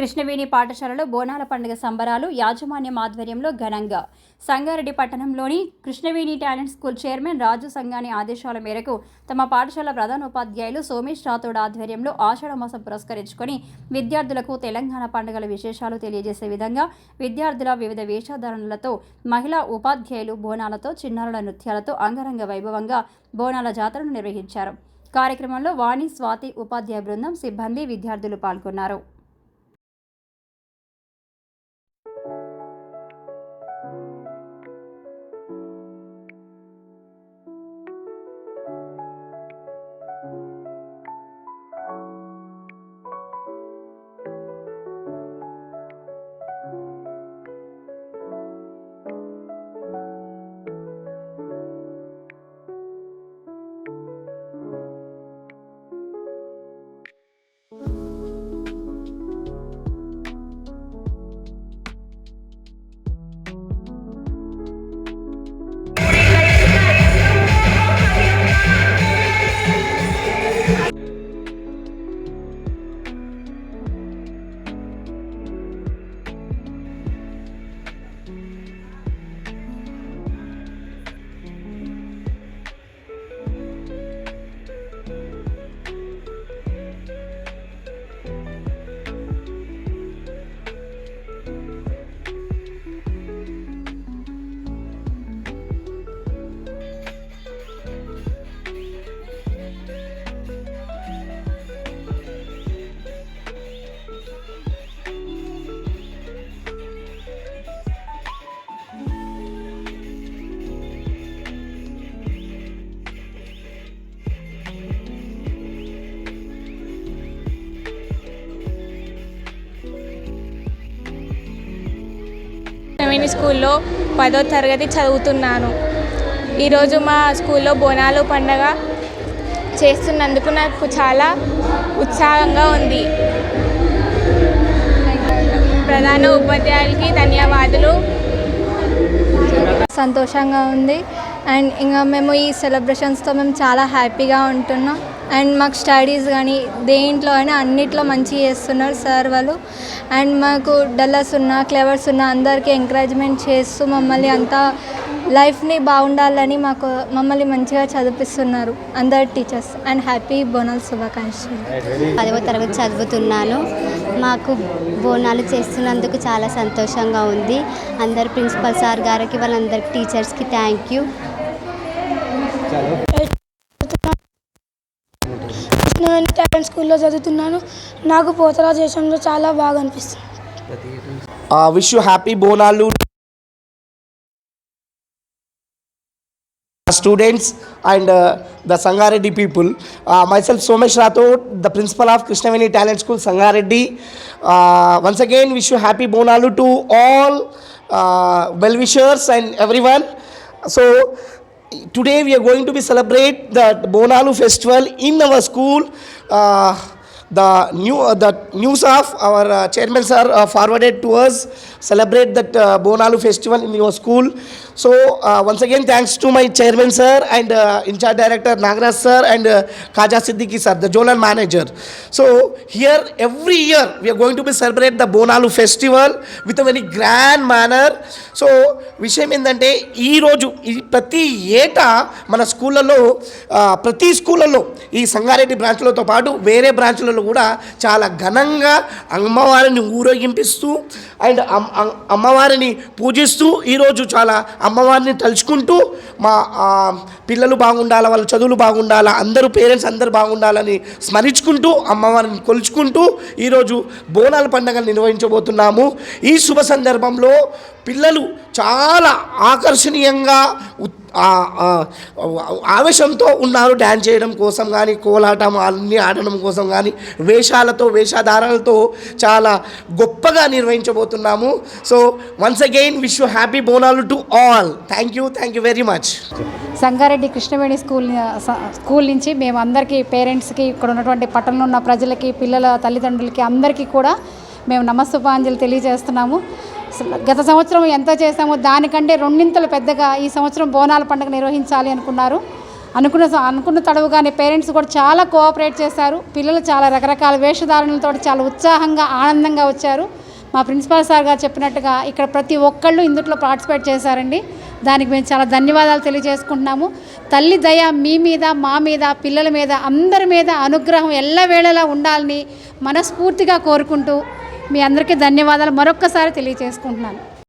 కృష్ణవేణి పాఠశాలలో బోనాల పండుగ సంబరాలు యాజమాన్యం ఆధ్వర్యంలో ఘనంగా. సంగారెడ్డి పట్టణంలోని Krishnaveni talent school chairman Raju సంఘాని ఆదేశాల మేరకు తమ పాఠశాల ప్రధానోపాధ్యాయులు సోమేష్ రాథోడ్ ఆధ్వర్యంలో ఆషాఢ మాసం పురస్కరించుకొని విద్యార్థులకు తెలంగాణ పండుగల విశేషాలు తెలియజేసే విధంగా విద్యార్థుల వివిధ వేషధారణలతో మహిళా ఉపాధ్యాయులు బోనాలతో చిన్నారుల నృత్యాలతో అంగరంగ వైభవంగా బోనాల జాతరను నిర్వహించారు. కార్యక్రమంలో వాణి స్వాతి ఉపాధ్యాయ బృందం సిబ్బంది విద్యార్థులు పాల్గొన్నారు. నవీని స్కూల్లో పదో తరగతి చదువుతున్నాను. ఈరోజు మా స్కూల్లో బోనాలు పండగ చేస్తున్నందుకు నాకు చాలా ఉత్సాహంగా ఉంది. ప్రధాన ఉపాధ్యాయులకి ధన్యవాదాలు. సంతోషంగా ఉంది. అండ్ ఇంకా మేము ఈ సెలబ్రేషన్స్తో మేము చాలా హ్యాపీగా ఉంటున్నాం. అండ్ మాకు స్టడీస్ కానీ దేంట్లో అయినా అన్నిట్లో మంచిగా చేస్తున్నారు సార్ వాళ్ళు. అండ్ మాకు డల్లర్స్ ఉన్న క్లెవర్స్ ఉన్న అందరికీ ఎంకరేజ్మెంట్ చేస్తూ మమ్మల్ని అంతా లైఫ్ని బాగుండాలని మాకు మమ్మల్ని మంచిగా చదివిస్తున్నారు అందరు టీచర్స్. అండ్ హ్యాపీ బోనల్ శుభాకాంక్షలు. పదవ తరగతి చదువుతున్నాను. మాకు బోనాలు చేస్తున్నందుకు చాలా సంతోషంగా ఉంది. అందరు ప్రిన్సిపల్ సార్ గారికి వాళ్ళందరికి టీచర్స్కి థ్యాంక్ యూ చేస్తున్నాను టాలెంట్ స్కూల్లో చదువుతున్నాను. నాకు పోతరా దేశంలో చాలా బాగా అనిపిస్తుంది happy Bonalu. Students and uh, the Sangareddy people. Myself Somesh Rathod the principal of Krishnaveni talent school Sangareddy. Once again wish you happy Bonalu to all well wishers and everyone so today we are going to be celebrate the bonalu festival in our school. Uh, the new uh, the news of our uh, chairman sir uh, forwarded to us celebrate that uh, bonalu festival in your school. So uh, once again thanks to my chairman sir and uh, in charge director nagraj sir and uh, kaja siddiqui sir the zonal manager. So here every year we are going to be celebrate the bonalu festival with a very grand manner so విషయం ఏంటంటే ఈరోజు ఈ ప్రతి ఏటా మన స్కూళ్ళలో ప్రతి స్కూళ్ళలో ఈ సంగారెడ్డి బ్రాంచ్లతో పాటు వేరే బ్రాంచ్లలో కూడా చాలా ఘనంగా అమ్మవారిని ఊరేగింపిస్తూ అండ్ అమ్మవారిని పూజిస్తూ ఈరోజు చాలా అమ్మవారిని తలుచుకుంటూ మా పిల్లలు బాగుండాలా వాళ్ళ చదువులు బాగుండాలా అందరూ పేరెంట్స్ అందరూ బాగుండాలని స్మరించుకుంటూ అమ్మవారిని కొలుచుకుంటూ ఈరోజు బోనాల పండుగను నిర్వహించబోతున్నాము. ఈ శుభ సందర్భంలో పిల్లలు చాలా ఆకర్షణీయంగా ఆవేశంతో ఉన్నారు డ్యాన్స్ చేయడం కోసం కానీ కోలాటం అన్నీ ఆడడం కోసం కానీ వేషాలతో వేషధారాలతో చాలా గొప్పగా నిర్వహించబోతున్నాము. So once again wish you happy Bonalu to all thank you thank you very much Sangareddy Krishnaveni school school నుంచి మేము అందరికీ పేరెంట్స్కి ఇక్కడ ఉన్నటువంటి పట్టణంలో ఉన్న ప్రజలకి పిల్లల తల్లిదండ్రులకి అందరికీ కూడా మేము నమస్సుపాంజలి తెలియజేస్తున్నాము. గత సంవత్సరం ఎంత చేసామో దానికంటే రెండింతలు పెద్దగా ఈ సంవత్సరం బోనాల పండుగ నిర్వహించాలి అనుకున్నారు. అనుకున్న అనుకున్న తడవుగానే పేరెంట్స్ కూడా చాలా కోఆపరేట్ చేశారు. పిల్లలు చాలా రకరకాల వేషధారణలతో చాలా ఉత్సాహంగా ఆనందంగా వచ్చారు. మా ప్రిన్సిపాల్ సార్ గారు చెప్పినట్టుగా ఇక్కడ ప్రతి ఒక్కళ్ళు ఇందులో పార్టిసిపేట్ చేశారండి. దానికి మేము చాలా ధన్యవాదాలు తెలియజేసుకుంటున్నాము. తల్లి దయ మీ మీద మా మీద పిల్లల మీద అందరి మీద అనుగ్రహం ఎల్లవేళలా ఉండాలని మనస్ఫూర్తిగా కోరుకుంటూ మీ అందరికీ ధన్యవాదాలు. మరొక్కసారి తెలియజేసుకుంటున్నాను